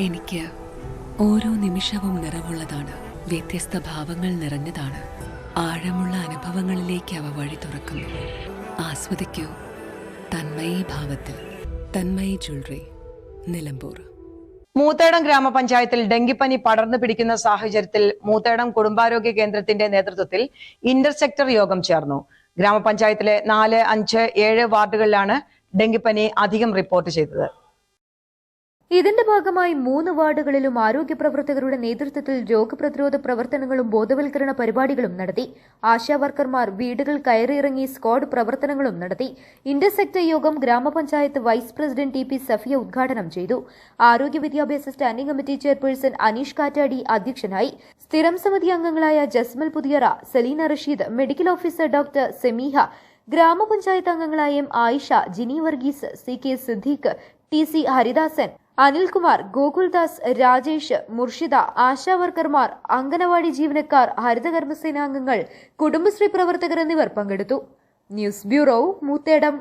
എനിക്ക് ഓരോ നിമിഷവും നിറവുള്ളതാണ്. വ്യത്യസ്ത ഭാവങ്ങൾ നിറഞ്ഞതാണ്. ആഴമുള്ള അനുഭവങ്ങളിലേക്ക് അവ വഴി തുറക്കുന്നു. ആസ്വദിക്കൂ. തന്മയി ഭാവത്തിൽ. തന്മയി ജ്വല്ലറി. നിലമ്പൂർ. മൂത്തേടം ഗ്രാമപഞ്ചായത്തിൽ ഡെങ്കിപ്പനി പടർന്നു പിടിക്കുന്ന സാഹചര്യത്തിൽ മൂത്തേടം കുടുംബാരോഗ്യ കേന്ദ്രത്തിന്റെ നേതൃത്വത്തിൽ ഇന്റർസെക്ടർ യോഗം ചേർന്നു. ഗ്രാമപഞ്ചായത്തിലെ നാല് അഞ്ച് ഏഴ് വാർഡുകളിലാണ് ഡെങ്കിപ്പനി അധികം റിപ്പോർട്ട് ചെയ്തത്. ഇതിന്റെ ഭാഗമായി മൂന്ന് വാർഡുകളിലും ആരോഗ്യ പ്രവർത്തകരുടെ നേതൃത്വത്തിൽ രോഗപ്രതിരോധ പ്രവർത്തനങ്ങളും ബോധവൽക്കരണ പരിപാടികളും നടത്തി. ആശാവർക്കർമാർ വീടുകൾ കയറിയിറങ്ങി സ്ക്വാഡ് പ്രവർത്തനങ്ങളും നടത്തി. ഇന്റർസെക്ടർ യോഗം ഗ്രാമപഞ്ചായത്ത് vice president T P Safiya ഉദ്ഘാടനം ചെയ്തു. ആരോഗ്യ വിദ്യാഭ്യാസ സ്റ്റാൻഡിംഗ് കമ്മിറ്റി ചെയർപേഴ്സൺ അനീഷ് കാറ്റാടി അധ്യക്ഷനായി. സ്ഥിരം സമിതി അംഗങ്ങളായ Jasmal Puthiyara Saleena Rasheed medical officer doctor Sameeha ഗ്രാമപഞ്ചായത്ത് അംഗങ്ങളായ M Ayisha Jini Varghese C K Siddique T C Haridasan Anilkumar Gokuldas Rajesh Murshida ASHA വർക്കർമാർ anganwadi ജീവനക്കാർ ഹരിതകർമ്മസേനാംഗങ്ങൾ കുടുംബശ്രീ പ്രവർത്തകർ എന്നിവർ പങ്കെടുത്തു. News bureau Moothedam.